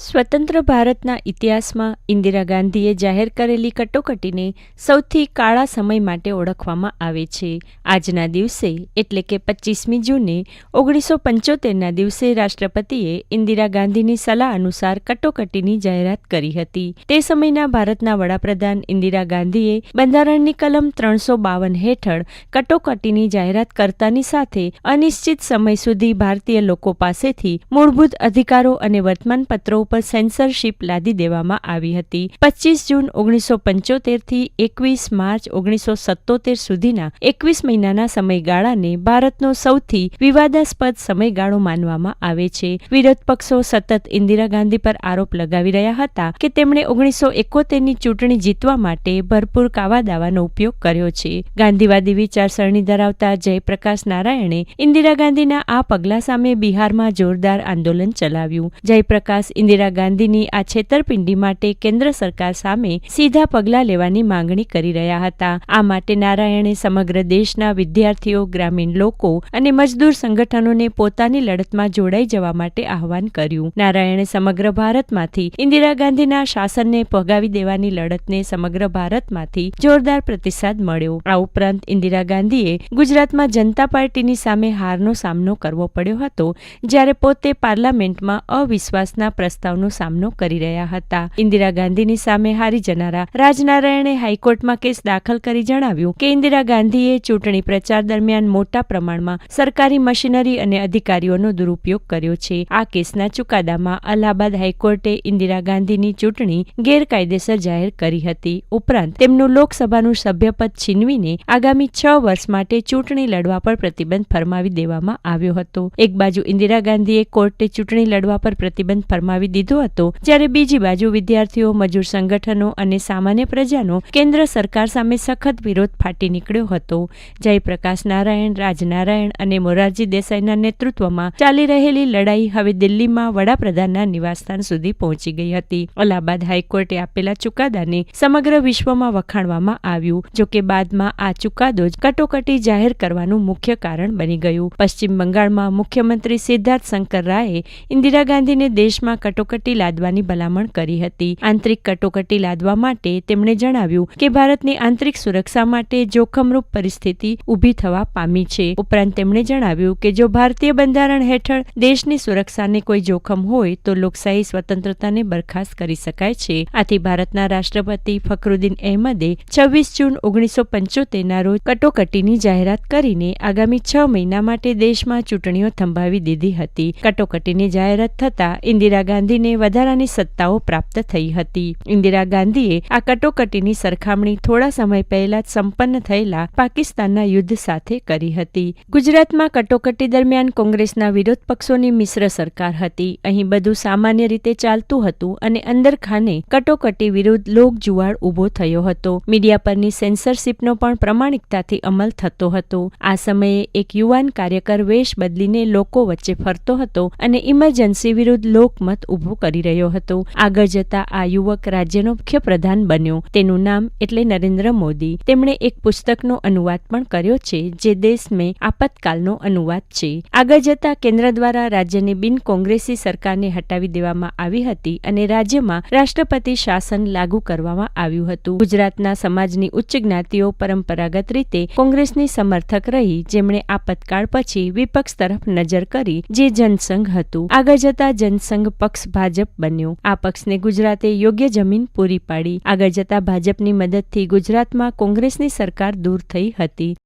સ્વતંત્ર ભારતના ઇતિહાસમાં ઇન્દિરા ગાંધીએ જાહેર કરેલી કટોકટીને સૌથી કાળા સમય માટે ઓળખવામાં આવે છે. આજના દિવસે, એટલે કે પચીસમી જૂને, ઓગણીસો પંચોતેરના દિવસે રાષ્ટ્રપતિએ ઇન્દિરા ગાંધીની સલાહ અનુસાર કટોકટીની જાહેરાત કરી હતી. તે સમયના ભારતના વડાપ્રધાન ઇન્દિરા ગાંધીએ બંધારણની કલમ ત્રણસો બાવન હેઠળ કટોકટીની જાહેરાત કરતાની સાથે અનિશ્ચિત સમય સુધી ભારતીય લોકો પાસેથી મૂળભૂત અધિકારો અને વર્તમાનપત્રો ઉપર સેન્સરશીપ લાદી દેવામાં આવી હતી. પચીસ જૂન ઓગણીસો પંચોતેરથી એકવીસ માર્ચ ઓગણીસો સત્તોતેર સુધીના એકવીસ મહિનાના સમયગાળાને ભારતનો સૌથી વિવાદાસ્પદ સમયગાળો માનવામાં આવે છે. વિરોધ પક્ષો સતત ઇન્દિરા ગાંધી પર આરોપ લગાવી રહ્યા હતા કે તેમણે ઓગણીસો એકોતેરની ચૂંટણી જીતવા માટે ભરપૂર કાવા દાવાનો ઉપયોગ કર્યો છે. ગાંધીવાદી વિચારસરણી ધરાવતા જયપ્રકાશ નારાયણે ઇન્દિરા ગાંધીના આ પગલા સામે બિહારમાં જોરદાર આંદોલન ચલાવ્યું. જયપ્રકાશ ઇન્દિરા ગાંધીની આ છેતરપિંડી માટે કેન્દ્ર સરકાર સામે સીધા પગલાં લેવાની માંગણી કરી રહ્યા હતા. આ માટે નારાયણે સમગ્ર દેશના વિદ્યાર્થીઓ, ગ્રામીણ લોકો અને મજદૂર સંગઠનોને પોતાની લડતમાં જોડાઈ જવા માટે આહવાન કર્યું. નારાયણે સમગ્ર ભારતમાંથી ઇન્દિરા ગાંધીના શાસનને ભગાવી દેવાની લડતને સમગ્ર ભારતમાંથી જોરદાર પ્રતિસાદ મળ્યો. આ ઉપરાંત ઇન્દિરા ગાંધીએ ગુજરાતમાં જનતા પાર્ટીની સામે હારનો સામનો કરવો પડ્યો હતો, જ્યારે પોતે પાર્લામેન્ટમાં અવિશ્વાસના પ્રસ્તાવનો સામનો કરી રહ્યા હતા. ઇન્દિરા ગાંધીની સામે હારી જનારા રાજનારાયણે હાઈકોર્ટમાં કેસ દાખલ કરી જણાવ્યું કે ઇન્દિરા ગાંધીએ ચૂંટણી પ્રચાર દરમિયાન મોટા પ્રમાણમાં સરકારી મશીનરી અને અધિકારીઓનો દુરુપયોગ કર્યો છે. આ કેસના ચુકાદામાં અલ્હાબાદ હાઈકોર્ટે ઇન્દિરા ગાંધીની ચૂંટણી ગેરકાયદેસર જાહેર કરી હતી. ઉપરાંત તેમનું લોકસભાનું સભ્યપદ છીનવીને આગામી છ વર્ષ માટે ચૂંટણી લડવા પર પ્રતિબંધ ફરમાવી દેવામાં આવ્યો હતો. એક બાજુ ઇન્દિરા ગાંધીએ કોર્ટે ચૂંટણી લડવા પર પ્રતિબંધ ફરમાવી દીધો હતો. જ્યારે બીજી બાજુ વિદ્યાર્થીઓ, મજૂર સંગઠનો અને સામાન્ય પ્રજાનો કેન્દ્ર સરકાર સામે સખત વિરોધ ફાટી નીકળ્યો હતો. જયપ્રકાશ નારાયણ, રાજનારાયણ અને મોરારજી દેસાઈના નેતૃત્વમાં ચાલી રહેલી લડાઈ હવે દિલ્હીમાં વડાપ્રધાનના નિવાસસ્થાન સુધી પહોંચી ગઈ હતી. અલ્હાબાદ હાઈકોર્ટે આપેલા ચુકાદાને સમગ્ર વિશ્વમાં વખાણવામાં આવ્યું જોકે બાદમાં આ ચુકાદો જ કટોકટી જાહેર કરવાનું મુખ્ય કારણ બની ગયું. પશ્ચિમ બંગાળમાં મુખ્યમંત્રી સિદ્ધાર્થ શંકર રાયે ઇન્દિરા ગાંધીને દેશમાં કટોકટી લાદવાની ભલામણ કરી હતી. આંતરિક કટોકટી લાદવા માટે તેમણે જણાવ્યું કે ભારતની આંતરિક સુરક્ષા માટે જોખમરૂપ પરિસ્થિતિ ઊભી થવા પામી છે. ઉપરાંત તેમણે જણાવ્યું કે જો ભારતીય બંધારણ હેઠળ દેશની સુરક્ષાને કોઈ જોખમ હોય તો લોકશાહી સ્વતંત્રતાને બરખાસ્ત કરી શકાય છે. આથી ભારતના રાષ્ટ્રપતિ ફખરુદ્દીન અહેમદે છવ્વીસ જૂન ઓગણીસો પંચોતેરના રોજ કટોકટીની જાહેરાત કરીને આગામી છ મહિના માટે દેશમાં ચૂંટણીઓ થંભાવી દીધી હતી. કટોકટીની જાહેરાત થતા ઇન્દિરા ગાંધીને વધારાની સત્તાઓ પ્રાપ્ત થઈ હતી. ઇન્દિરા ગાંધીએ આ કટોકટીની સરખામણી થોડા સમય પહેલા સંપન્ન થયેલા પાકિસ્તાનના યુદ્ધ સાથે કરી હતી. ગુજરાતમાં કટોકટી દરમિયાન કોંગ્રેસના વિરોધ પક્ષોની મિશ્ર સરકાર હતી. અહીં બધું સામાન્ય રીતે ચાલતું હતું અને અંદર ખાને કટોકટી વિરુદ્ધ લોકજુવાળ ઊભો થયો હતો. મીડિયા પરની સેન્સરશીપનો પણ પ્રમાણિકતાથી અમલ થતો હતો. આ સમયે એક યુવાન કાર્યકર વેશ બદલીને લોકો વચ્ચે ફરતો હતો અને ઇમરજન્સી વિરુદ્ધ લોકમત ઊભું કરી રહ્યો હતો. આગળ જતા આ યુવક રાજ્યનો મુખ્ય પ્રધાન બન્યો. તેનું નામ એટલે નરેન્દ્ર મોદી. તેમણે એક પુસ્તકનો અનુવાદ પણ કર્યો છે, જે દેશ મેં આપતકાલનો અનુવાદ છે. આગળ જતા કેન્દ્ર દ્વારા રાજ્યની બિન કોંગ્રેસી સરકારને હટાવી દેવામાં આવી હતી અને રાજ્યમાં રાષ્ટ્રપતિ શાસન લાગુ કરવામાં આવ્યું હતું. ગુજરાતના સમાજની ઉચ્ચ જ્ઞાતિઓ પરંપરાગત રીતે કોંગ્રેસની સમર્થક રહી, જેમણે આપતકાળ પછી વિપક્ષ તરફ નજર કરી, જે જનસંઘ હતું. આગળ જતા જનસંઘ ભાજપ બન્યું. આ પક્ષને ગુજરાતે યોગ્ય જમીન પૂરી પાડી. આગળ જતા ભાજપની મદદથી ગુજરાતમાં કોંગ્રેસની સરકાર દૂર થઈ હતી.